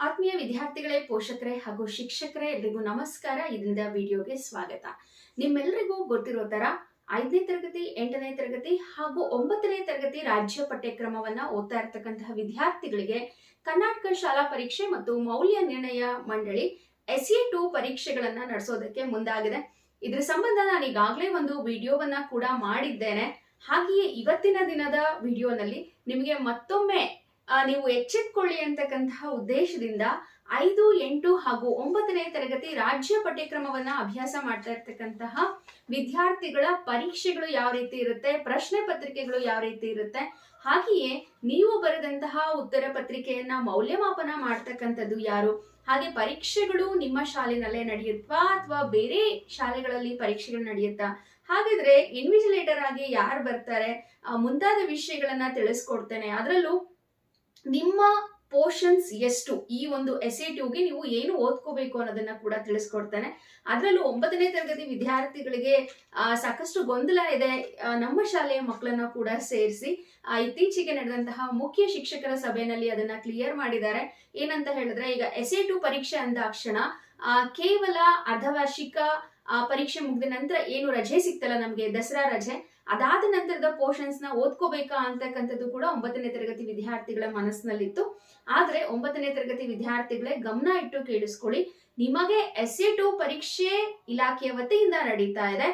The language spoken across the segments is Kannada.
ಆತ್ಮೀಯ ವಿದ್ಯಾರ್ಥಿಗಳೇ, ಪೋಷಕರೇ ಹಾಗೂ ಶಿಕ್ಷಕರೇ, ಎಲ್ರಿಗೂ ನಮಸ್ಕಾರ. ಇದರಿಂದ ವಿಡಿಯೋಗೆ ಸ್ವಾಗತ. ನಿಮ್ಮೆಲ್ಲರಿಗೂ ಗೊತ್ತಿರೋ ತರ ಐದನೇ ತರಗತಿ, ಎಂಟನೇ ತರಗತಿ ಹಾಗೂ ಒಂಬತ್ತನೇ ತರಗತಿ ರಾಜ್ಯ ಪಠ್ಯಕ್ರಮವನ್ನ ಓದ್ತಾ ಇರ್ತಕ್ಕಂತಹ ವಿದ್ಯಾರ್ಥಿಗಳಿಗೆ ಕರ್ನಾಟಕ ಶಾಲಾ ಪರೀಕ್ಷೆ ಮತ್ತು ಮೌಲ್ಯ ನಿರ್ಣಯ ಮಂಡಳಿ ಎಸ್ ಎ ಟು ಪರೀಕ್ಷೆಗಳನ್ನ ನಡೆಸೋದಕ್ಕೆ ಮುಂದಾಗಿದೆ. ಇದ್ರ ಸಂಬಂಧ ನಾನು ಈಗಾಗಲೇ ಒಂದು ವಿಡಿಯೋವನ್ನ ಕೂಡ ಮಾಡಿದ್ದೇನೆ. ಹಾಗೆಯೇ ಇವತ್ತಿನ ದಿನದ ವಿಡಿಯೋನಲ್ಲಿ ನಿಮಗೆ ಮತ್ತೊಮ್ಮೆ ನೀವು ಎಚ್ಚೆತ್ಕೊಳ್ಳಿ ಅಂತಕ್ಕಂತಹ ಉದ್ದೇಶದಿಂದ ಐದು, ಎಂಟು ಹಾಗೂ ಒಂಬತ್ತನೇ ತರಗತಿ ರಾಜ್ಯ ಪಠ್ಯಕ್ರಮವನ್ನ ಅಭ್ಯಾಸ ಮಾಡ್ತಾ ಇರ್ತಕ್ಕಂತಹ ವಿದ್ಯಾರ್ಥಿಗಳ ಪರೀಕ್ಷೆಗಳು ಯಾವ ರೀತಿ ಇರುತ್ತೆ, ಪ್ರಶ್ನೆ ಪತ್ರಿಕೆಗಳು ಯಾವ ರೀತಿ ಇರುತ್ತೆ, ಹಾಗೆಯೇ ನೀವು ಬರೆದಂತಹ ಉತ್ತರ ಪತ್ರಿಕೆಯನ್ನ ಮೌಲ್ಯಮಾಪನ ಮಾಡ್ತಕ್ಕಂಥದ್ದು ಯಾರು? ಹಾಗೆ ಪರೀಕ್ಷೆಗಳು ನಿಮ್ಮ ಶಾಲೆನಲ್ಲೇ ನಡೆಯುತ್ತಾ ಅಥವಾ ಬೇರೆ ಶಾಲೆಗಳಲ್ಲಿ ಪರೀಕ್ಷೆಗಳು ನಡೆಯುತ್ತಾ? ಹಾಗಿದ್ರೆ ಇನ್ವಿಜಿಲೇಟರ್ ಆಗಿ ಯಾರು ಬರ್ತಾರೆ? ಮುಂತಾದ ವಿಷಯಗಳನ್ನ ತಿಳಿಸ್ಕೊಡ್ತೇನೆ. ಅದರಲ್ಲೂ ನಿಮ್ಮ ಪೋರ್ಷನ್ಸ್ ಎಷ್ಟು? ಈ ಒಂದು ಎಸ್ಗೆ ನೀವು ಏನು ಓದ್ಕೋಬೇಕು ಅನ್ನೋದನ್ನ ಕೂಡ ತಿಳಿಸ್ಕೊಡ್ತಾನೆ. ಅದರಲ್ಲೂ ಒಂಬತ್ತನೇ ತರಗತಿ ವಿದ್ಯಾರ್ಥಿಗಳಿಗೆ ಸಾಕಷ್ಟು ಗೊಂದಲ ಇದೆ. ನಮ್ಮ ಶಾಲೆಯ ಮಕ್ಕಳನ್ನ ಕೂಡ ಸೇರಿಸಿ ಇತ್ತೀಚೆಗೆ ನಡೆದಂತಹ ಮುಖ್ಯ ಶಿಕ್ಷಕರ ಸಭೆಯಲ್ಲಿ ಅದನ್ನ ಕ್ಲಿಯರ್ ಮಾಡಿದ್ದಾರೆ. ಏನಂತ ಹೇಳಿದ್ರೆ, ಈಗ ಎಸ್ ಎ ಟು ಪರೀಕ್ಷೆ ಅಂದಾಕ್ಷಣ ಕೇವಲ ಅರ್ಧವಾರ್ಷಿಕ ಪರೀಕ್ಷೆ ಮುಗಿದ ನಂತರ ಏನು ರಜೆ ಸಿಕ್ತಲ್ಲ ನಮಗೆ? ದಸರಾ ರಜೆ. ಅದಾದ ನಂತರದ ಪೋರ್ಷನ್ಸ್ನ ಓದ್ಕೋಬೇಕಾ ಅಂತಕ್ಕಂಥದ್ದು ಕೂಡ ಒಂಬತ್ತನೇ ತರಗತಿ ವಿದ್ಯಾರ್ಥಿಗಳ ಮನಸ್ಸಿನಲ್ಲಿತ್ತು. ಆದ್ರೆ ಒಂಬತ್ತನೇ ತರಗತಿ ವಿದ್ಯಾರ್ಥಿಗಳೇ ಗಮನ ಇಟ್ಟು ಕೇಳಿಸ್ಕೊಳ್ಳಿ. ನಿಮಗೆ ಎಸ್ ಎ ಟು ಪರೀಕ್ಷೆ ಇಲಾಖೆಯ ವತಿಯಿಂದ ನಡೀತಾ ಇದೆ.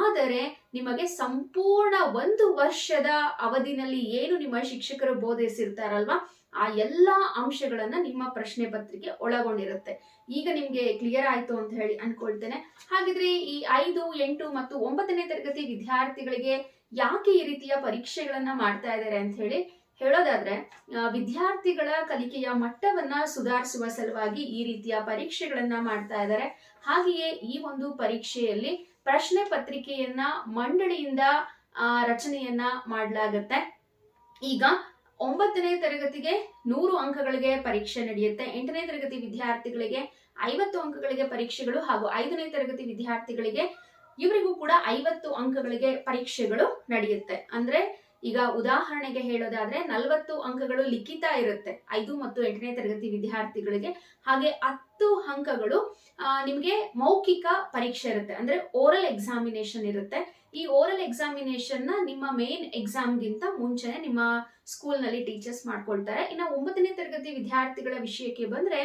ಆದರೆ ನಿಮಗೆ ಸಂಪೂರ್ಣ ಒಂದು ವರ್ಷದ ಅವಧಿನಲ್ಲಿ ಏನು ನಿಮ್ಮ ಶಿಕ್ಷಕರು ಬೋಧಿಸಿರ್ತಾರಲ್ವಾ? ಆ ಎಲ್ಲಾ ಅಂಶಗಳನ್ನ ನಿಮ್ಮ ಪ್ರಶ್ನೆ ಪತ್ರಿಕೆ ಒಳಗೊಂಡಿರುತ್ತೆ. ಈಗ ನಿಮ್ಗೆ ಕ್ಲಿಯರ್ ಆಯ್ತು ಅಂತ ಹೇಳಿ ಅನ್ಕೊಳ್ತೇನೆ. ಹಾಗಿದ್ರೆ ಈ ಐದು ಎಂಟು ಮತ್ತು ಒಂಬತ್ತನೇ ತರಗತಿ ವಿದ್ಯಾರ್ಥಿಗಳಿಗೆ ಯಾಕೆ ಈ ರೀತಿಯ ಪರೀಕ್ಷೆಗಳನ್ನ ಮಾಡ್ತಾ ಇದ್ದಾರೆ ಅಂತ ಹೇಳಿ ಹೇಳೋದಾದ್ರೆ ವಿದ್ಯಾರ್ಥಿಗಳ ಕಲಿಕೆಯ ಮಟ್ಟವನ್ನ ಸುಧಾರಿಸುವ ಸಲುವಾಗಿ ಈ ರೀತಿಯ ಪರೀಕ್ಷೆಗಳನ್ನ ಮಾಡ್ತಾ ಇದ್ದಾರೆ ಹಾಗೆಯೇ ಈ ಒಂದು ಪರೀಕ್ಷೆಯಲ್ಲಿ ಪ್ರಶ್ನೆ ಪತ್ರಿಕೆಯನ್ನ ಮಂಡಳಿಯಿಂದ ಆ, ರಚನೆಯನ್ನ ಮಾಡಲಾಗತ್ತೆ. ಈಗ ಒಂಬತ್ತನೇ ತರಗತಿಗೆ ನೂರು ಅಂಕಗಳಿಗೆ ಪರೀಕ್ಷೆ ನಡೆಯುತ್ತೆ. ಎಂಟನೇ ತರಗತಿ ವಿದ್ಯಾರ್ಥಿಗಳಿಗೆ ಐವತ್ತು ಅಂಕಗಳಿಗೆ ಪರೀಕ್ಷೆಗಳು ಹಾಗೂ ಐದನೇ ತರಗತಿ ವಿದ್ಯಾರ್ಥಿಗಳಿಗೆ ಇವರಿಗೂ ಕೂಡ ಐವತ್ತು ಅಂಕಗಳಿಗೆ ಪರೀಕ್ಷೆಗಳು ನಡೆಯುತ್ತೆ. ಅಂದ್ರೆ ಈಗ ಉದಾಹರಣೆಗೆ ಹೇಳೋದಾದ್ರೆ ನಲವತ್ತು ಅಂಕಗಳು ಲಿಖಿತ ಇರುತ್ತೆ. ಐದು ಮತ್ತು ಎಂಟನೇ ತರಗತಿ ವಿದ್ಯಾರ್ಥಿಗಳಿಗೆ ಹಾಗೆ ಹತ್ತು ಅಂಕಗಳು ನಿಮಗೆ ಮೌಖಿಕ ಪರೀಕ್ಷೆ ಇರುತ್ತೆ. ಅಂದ್ರೆ ಓರಲ್ ಎಕ್ಸಾಮಿನೇಷನ್ ಇರುತ್ತೆ. ಈ ಓರಲ್ ಎಕ್ಸಾಮಿನೇಷನ್ನ ನಿಮ್ಮ ಮೇನ್ ಎಕ್ಸಾಮ್ಗಿಂತ ಮುಂಚೆನೆ ನಿಮ್ಮ ಸ್ಕೂಲ್ನಲ್ಲಿ ಟೀಚರ್ಸ್ ಮಾಡ್ಕೊಳ್ತಾರೆ. ಇನ್ನು ಒಂಬತ್ತನೇ ತರಗತಿ ವಿದ್ಯಾರ್ಥಿಗಳ ವಿಷಯಕ್ಕೆ ಬಂದ್ರೆ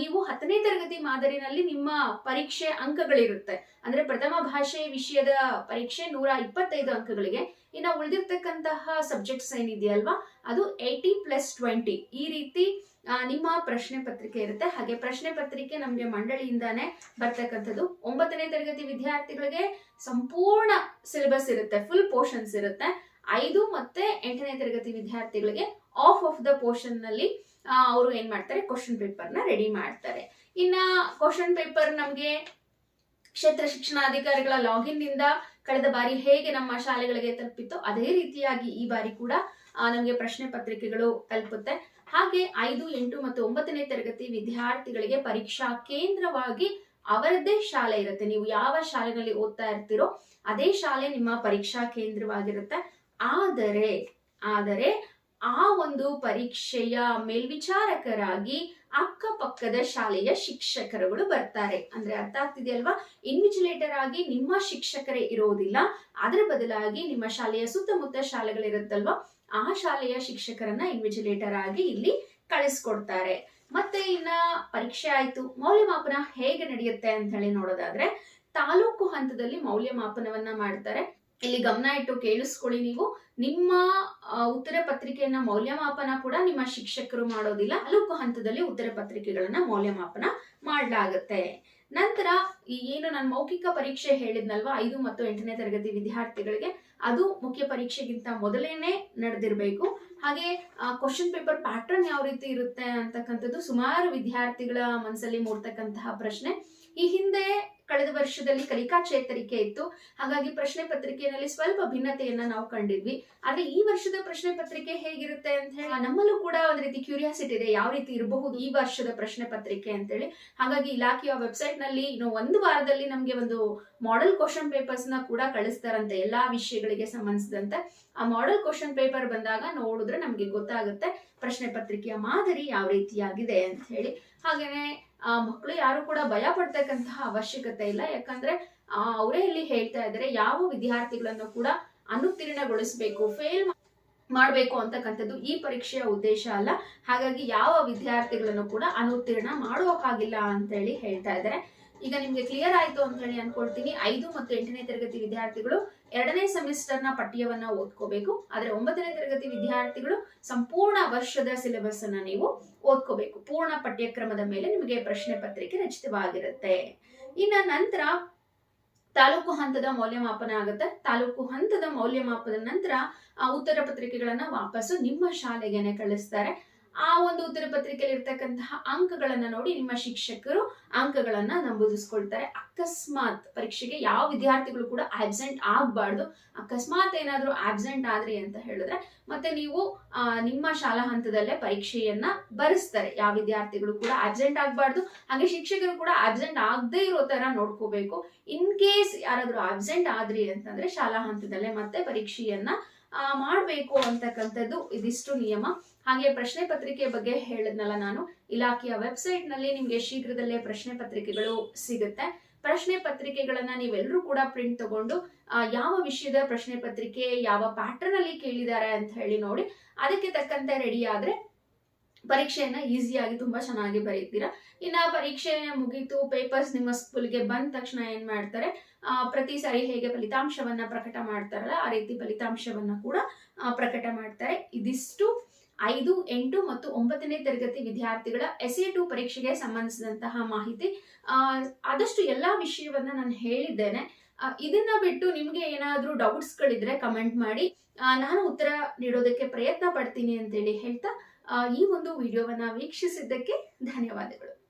ನೀವು ಹತ್ತನೇ ತರಗತಿ ಮಾದರಿನಲ್ಲಿ ನಿಮ್ಮ ಪರೀಕ್ಷೆ ಅಂಕಗಳಿರುತ್ತೆ. ಅಂದ್ರೆ ಪ್ರಥಮ ಭಾಷೆ ವಿಷಯದ ಪರೀಕ್ಷೆ ನೂರ ಇಪ್ಪತ್ತೈದು ಅಂಕಗಳಿಗೆ. ಇನ್ನು ಉಳಿದಿರ್ತಕ್ಕಂತಹ ಸಬ್ಜೆಕ್ಟ್ಸ್ ಏನಿದೆಯಲ್ವಾ? ಅದು ಏಯ್ಟಿ ಪ್ಲಸ್ ಟ್ವೆಂಟಿ ಈ ರೀತಿ ನಿಮ್ಮ ಪ್ರಶ್ನೆ ಪತ್ರಿಕೆ ಇರುತ್ತೆ. ಹಾಗೆ ಪ್ರಶ್ನೆ ಪತ್ರಿಕೆ ನಮಗೆ ಮಂಡಳಿಯಿಂದಾನೇ ಬರ್ತಕ್ಕಂಥದ್ದು. ಒಂಬತ್ತನೇ ತರಗತಿ ವಿದ್ಯಾರ್ಥಿಗಳಿಗೆ ಸಂಪೂರ್ಣ ಸಿಲೆಬಸ್ ಇರುತ್ತೆ. ಫುಲ್ ಪೋರ್ಷನ್ಸ್ ಇರುತ್ತೆ. ಐದು ಮತ್ತೆ ಎಂಟನೇ ತರಗತಿ ವಿದ್ಯಾರ್ಥಿಗಳಿಗೆ ಆಫ್ ಆಫ್ ದ ಪೋರ್ಷನ್ನಲ್ಲಿ ಅವರು ಏನ್ ಮಾಡ್ತಾರೆ? ಕ್ವಶನ್ ಪೇಪರ್ನ ರೆಡಿ ಮಾಡ್ತಾರೆ. ಇನ್ನ ಕ್ವಶನ್ ಪೇಪರ್ ನಮಗೆ ಕ್ಷೇತ್ರ ಶಿಕ್ಷಣಾಧಿಕಾರಿಗಳ ಲಾಗಿನ್ನಿಂದ ಕಳೆದ ಬಾರಿ ಹೇಗೆ ನಮ್ಮ ಶಾಲೆಗಳಿಗೆ ತಲುಪಿತ್ತು, ಅದೇ ರೀತಿಯಾಗಿ ಈ ಬಾರಿ ಕೂಡ ನಮಗೆ ಪ್ರಶ್ನೆ ಪತ್ರಿಕೆಗಳು ತಲುಪುತ್ತೆ. ಹಾಗೆ ಐದು, ಎಂಟು ಮತ್ತು ಒಂಬತ್ತನೇ ತರಗತಿ ವಿದ್ಯಾರ್ಥಿಗಳಿಗೆ ಪರೀಕ್ಷಾ ಕೇಂದ್ರವಾಗಿ ಅವರದ್ದೇ ಶಾಲೆ ಇರುತ್ತೆ. ನೀವು ಯಾವ ಶಾಲೆಗಳಲ್ಲಿ ಓದ್ತಾ ಇರ್ತೀರೋ ಅದೇ ಶಾಲೆ ನಿಮ್ಮ ಪರೀಕ್ಷಾ ಕೇಂದ್ರವಾಗಿರುತ್ತೆ. ಆದರೆ ಆದರೆ ಆ ಒಂದು ಪರೀಕ್ಷೆಯ ಮೇಲ್ವಿಚಾರಕರಾಗಿ ಅಕ್ಕಪಕ್ಕದ ಶಾಲೆಯ ಶಿಕ್ಷಕರುಗಳು ಬರ್ತಾರೆ. ಅಂದ್ರೆ ಅರ್ಥ ಆಗ್ತಿದೆಯಲ್ವಾ? ಇನ್ವಿಜಿಲೇಟರ್ ಆಗಿ ನಿಮ್ಮ ಶಿಕ್ಷಕರೇ ಇರೋದಿಲ್ಲ. ಅದರ ಬದಲಾಗಿ ನಿಮ್ಮ ಶಾಲೆಯ ಸುತ್ತಮುತ್ತ ಶಾಲೆಗಳಿರುತ್ತಲ್ವಾ? ಆ ಶಾಲೆಯ ಶಿಕ್ಷಕರನ್ನ ಇನ್ವಿಜಿಲೇಟರ್ ಆಗಿ ಇಲ್ಲಿ ಕಳಿಸ್ಕೊಡ್ತಾರೆ. ಮತ್ತೆ ಇನ್ನ ಪರೀಕ್ಷೆ ಆಯ್ತು, ಮೌಲ್ಯಮಾಪನ ಹೇಗೆ ನಡೆಯುತ್ತೆ ಅಂತ ಹೇಳಿ ನೋಡೋದಾದ್ರೆ, ತಾಲೂಕು ಹಂತದಲ್ಲಿ ಮೌಲ್ಯಮಾಪನವನ್ನ ಮಾಡ್ತಾರೆ. ಇಲ್ಲಿ ಗಮನ ಇಟ್ಟು ಕೇಳಿಸ್ಕೊಳ್ಳಿ ನೀವು. ನಿಮ್ಮ ಉತ್ತರ ಪತ್ರಿಕೆಯನ್ನ ಮೌಲ್ಯಮಾಪನ ಕೂಡ ನಿಮ್ಮ ಶಿಕ್ಷಕರು ಮಾಡೋದಿಲ್ಲ. ತಾಲೂಕು ಹಂತದಲ್ಲಿ ಉತ್ತರ ಪತ್ರಿಕೆಗಳನ್ನ ಮೌಲ್ಯಮಾಪನ ಮಾಡಲಾಗುತ್ತೆ. ನಂತರ ಏನು ನಾನು ಮೌಖಿಕ ಪರೀಕ್ಷೆ ಹೇಳಿದ್ನಲ್ವಾ, ಐದು ಮತ್ತು ಎಂಟನೇ ತರಗತಿ ವಿದ್ಯಾರ್ಥಿಗಳಿಗೆ ಅದು ಮುಖ್ಯ ಪರೀಕ್ಷೆಗಿಂತ ಮೊದಲೇನೆ ನಡೆದಿರಬೇಕು. ಹಾಗೆ ಕ್ವಶನ್ ಪೇಪರ್ ಪ್ಯಾಟರ್ನ್ ಯಾವ ರೀತಿ ಇರುತ್ತೆ ಅಂತಕ್ಕಂಥದ್ದು ಸುಮಾರು ವಿದ್ಯಾರ್ಥಿಗಳ ಮನಸ್ಸಲ್ಲಿ ಮೂಡ್ತಕ್ಕಂತಹ ಪ್ರಶ್ನೆ. ಈ ಹಿಂದೆ ಕಳೆದ ವರ್ಷದಲ್ಲಿ ಕಲಿಕಾ ಚೇತರಿಕೆ ಇತ್ತು. ಹಾಗಾಗಿ ಪ್ರಶ್ನೆ ಪತ್ರಿಕೆಯಲ್ಲಿ ಸ್ವಲ್ಪ ಭಿನ್ನತೆಯನ್ನ ನಾವು ಕಂಡಿದ್ವಿ. ಆದ್ರೆ ಈ ವರ್ಷದ ಪ್ರಶ್ನೆ ಪತ್ರಿಕೆ ಹೇಗಿರುತ್ತೆ ಅಂತ ಹೇಳಿ ನಮ್ಮಲ್ಲೂ ಕೂಡ ಒಂದ್ ರೀತಿ ಕ್ಯೂರಿಯಾಸಿಟಿ ಇದೆ. ಯಾವ ರೀತಿ ಇರಬಹುದು ಈ ವರ್ಷದ ಪ್ರಶ್ನೆ ಪತ್ರಿಕೆ ಅಂತೇಳಿ ಹಾಗಾಗಿ ಇಲಾಖೆಯ ವೆಬ್ಸೈಟ್ನಲ್ಲಿ ಇನ್ನು ಒಂದು ವಾರದಲ್ಲಿ ನಮ್ಗೆ ಒಂದು ಮಾಡೆಲ್ ಕ್ವಶನ್ ಪೇಪರ್ಸ್ನ ಕೂಡ ಕಳಿಸ್ತಾರಂತೆ, ಎಲ್ಲಾ ವಿಷಯಗಳಿಗೆ ಸಂಬಂಧಿಸಿದಂತೆ. ಆ ಮಾಡೆಲ್ ಕ್ವಶನ್ ಪೇಪರ್ ಬಂದಾಗ ನೋಡಿದ್ರೆ ನಮಗೆ ಗೊತ್ತಾಗುತ್ತೆ ಪ್ರಶ್ನೆ ಪತ್ರಿಕೆಯ ಮಾದರಿ ಯಾವ ರೀತಿಯಾಗಿದೆ ಅಂತ ಹೇಳಿ. ಹಾಗೇನೆ ಆ ಮಕ್ಕಳು ಯಾರು ಕೂಡ ಭಯ ಪಡ್ತಕ್ಕಂತಹ ಅವಶ್ಯಕತೆ ಇಲ್ಲ. ಯಾಕಂದ್ರೆ ಆ, ಅವರೇ ಇಲ್ಲಿ ಹೇಳ್ತಾ ಇದ್ದಾರೆ ಯಾವ ವಿದ್ಯಾರ್ಥಿಗಳನ್ನು ಕೂಡ ಅನುತ್ತೀರ್ಣಗೊಳಿಸಬೇಕು ಫೇಲ್ ಮಾಡಬೇಕು ಅಂತಕ್ಕಂಥದ್ದು ಈ ಪರೀಕ್ಷೆಯ ಉದ್ದೇಶ ಅಲ್ಲ. ಹಾಗಾಗಿ ಯಾವ ವಿದ್ಯಾರ್ಥಿಗಳನ್ನು ಕೂಡ ಅನುತ್ತೀರ್ಣ ಮಾಡುವಕ್ಕಾಗಿಲ್ಲ ಅಂತ ಹೇಳಿ ಹೇಳ್ತಾ ಇದ್ದಾರೆ ಈಗ ನಿಮ್ಗೆ ಕ್ಲಿಯರ್ ಆಯ್ತು ಅಂತ ಹೇಳಿ ಅನ್ಕೊಳ್ತೀನಿ. ಐದು ಮತ್ತು ಎಂಟನೇ ತರಗತಿ ವಿದ್ಯಾರ್ಥಿಗಳು ಎರಡನೇ ಸೆಮಿಸ್ಟರ್ನ ಪಠ್ಯವನ್ನ ಓದ್ಕೋಬೇಕು. ಆದ್ರೆ ಒಂಬತ್ತನೇ ತರಗತಿ ವಿದ್ಯಾರ್ಥಿಗಳು ಸಂಪೂರ್ಣ ವರ್ಷದ ಸಿಲೆಬಸ್ ಅನ್ನ ನೀವು ಓದ್ಕೋಬೇಕು. ಪೂರ್ಣ ಪಠ್ಯಕ್ರಮದ ಮೇಲೆ ನಿಮಗೆ ಪ್ರಶ್ನೆ ಪತ್ರಿಕೆ ರಚಿತವಾಗಿರುತ್ತೆ. ಇನ್ನ ನಂತರ ತಾಲೂಕು ಹಂತದ ಮೌಲ್ಯಮಾಪನ ಆಗುತ್ತೆ. ತಾಲೂಕು ಹಂತದ ಮೌಲ್ಯಮಾಪನದ ನಂತರ ಆ ಉತ್ತರ ಪತ್ರಿಕೆಗಳನ್ನ ವಾಪಸ್ಸು ನಿಮ್ಮ ಶಾಲೆಗೆನೆ ಕಳಿಸ್ತಾರೆ. ಆ ಒಂದು ಉತ್ತರ ಪತ್ರಿಕೆಯಲ್ಲಿ ಇರ್ತಕ್ಕಂತಹ ಅಂಕಗಳನ್ನ ನೋಡಿ ನಿಮ್ಮ ಶಿಕ್ಷಕರು ಅಂಕಗಳನ್ನ ನಮೂದಿಸ್ಕೊಳ್ತಾರೆ ಅಕಸ್ಮಾತ್ ಪರೀಕ್ಷೆಗೆ ಯಾವ ವಿದ್ಯಾರ್ಥಿಗಳು ಕೂಡ ಆಬ್ಸೆಂಟ್ ಆಗಬಾರ್ದು. ಅಕಸ್ಮಾತ್ ಏನಾದರೂ ಆಬ್ಸೆಂಟ್ ಆದ್ರಿ ಅಂತ ಹೇಳಿದ್ರೆ ಮತ್ತೆ ನೀವು ನಿಮ್ಮ ಶಾಲಾ ಹಂತದಲ್ಲೇ ಪರೀಕ್ಷೆಯನ್ನ ಬರೆಸ್ತಾರೆ. ಯಾವ ವಿದ್ಯಾರ್ಥಿಗಳು ಕೂಡ ಆಬ್ಸೆಂಟ್ ಆಗಬಾರ್ದು. ಹಾಗೆ ಶಿಕ್ಷಕರು ಕೂಡ ಆಬ್ಸೆಂಟ್ ಆಗದೆ ಇರೋ ತರ ನೋಡ್ಕೋಬೇಕು. ಇನ್ ಕೇಸ್ ಯಾರಾದರೂ ಆಬ್ಸೆಂಟ್ ಆದ್ರಿ ಅಂತಂದ್ರೆ ಶಾಲಾ ಹಂತದಲ್ಲೇ ಮತ್ತೆ ಪರೀಕ್ಷೆಯನ್ನ ಮಾಡ್ಬೇಕು ಅಂತಕ್ಕಂಥದ್ದು ಇದಿಷ್ಟು ನಿಯಮ. ಹಾಗೆ ಪ್ರಶ್ನೆ ಪತ್ರಿಕೆ ಬಗ್ಗೆ ಹೇಳಿದ್ನಲ್ಲ ನಾನು. ಇಲಾಖೆಯ ವೆಬ್ಸೈಟ್ನಲ್ಲಿ ನಿಮ್ಗೆ ಶೀಘ್ರದಲ್ಲೇ ಪ್ರಶ್ನೆ ಪತ್ರಿಕೆಗಳು ಸಿಗುತ್ತೆ. ಪ್ರಶ್ನೆ ಪತ್ರಿಕೆಗಳನ್ನ ನೀವೆಲ್ಲರೂ ಕೂಡ ಪ್ರಿಂಟ್ ತಗೊಂಡು ಯಾವ ವಿಷಯದ ಪ್ರಶ್ನೆ ಪತ್ರಿಕೆ ಯಾವ ಪ್ಯಾಟರ್ನ್ ಅಲ್ಲಿ ಕೇಳಿದ್ದಾರೆ ಅಂತ ಹೇಳಿ ನೋಡಿ. ಅದಕ್ಕೆ ತಕ್ಕಂತೆ ರೆಡಿ ಆದ್ರೆ ಪರೀಕ್ಷೆಯನ್ನ ಈಸಿಯಾಗಿ ತುಂಬಾ ಚೆನ್ನಾಗಿ ಬರೀತೀರಾ? ಇನ್ನ ಪರೀಕ್ಷೆ ಮುಗೀತು ಪೇಪರ್ಸ್ ನಿಮ್ಮ ಸ್ಕೂಲ್ಗೆ ಬಂದ ತಕ್ಷಣ ಏನ್ ಮಾಡ್ತಾರೆ? ಪ್ರತಿ ಸಾರಿ ಹೇಗೆ ಫಲಿತಾಂಶವನ್ನ ಪ್ರಕಟ ಮಾಡ್ತಾರಲ್ಲ, ಆ ರೀತಿ ಫಲಿತಾಂಶವನ್ನ ಕೂಡ ಪ್ರಕಟ ಮಾಡ್ತಾರೆ. ಇದಿಷ್ಟು ಐದು, ಎಂಟು ಮತ್ತು ಒಂಬತ್ತನೇ ತರಗತಿ ವಿದ್ಯಾರ್ಥಿಗಳ ಎಸ್ ಎ ಟು ಪರೀಕ್ಷೆಗೆ ಸಂಬಂಧಿಸಿದಂತಹ ಮಾಹಿತಿ. ಆದಷ್ಟು ಎಲ್ಲಾ ವಿಷಯವನ್ನ ನಾನು ಹೇಳಿದ್ದೇನೆ. ಇದನ್ನ ಬಿಟ್ಟು ನಿಮ್ಗೆ ಏನಾದ್ರೂ ಡೌಟ್ಸ್ಗಳಿದ್ರೆ ಕಮೆಂಟ್ ಮಾಡಿ. ನಾನು ಉತ್ತರ ನೀಡೋದಕ್ಕೆ ಪ್ರಯತ್ನ ಪಡ್ತೀನಿ ಅಂತೇಳಿ ಹೇಳ್ತಾ ಈ ಒಂದು ವಿಡಿಯೋವನ್ನ ವೀಕ್ಷಿಸಿದ್ದಕ್ಕೆ ಧನ್ಯವಾದಗಳು.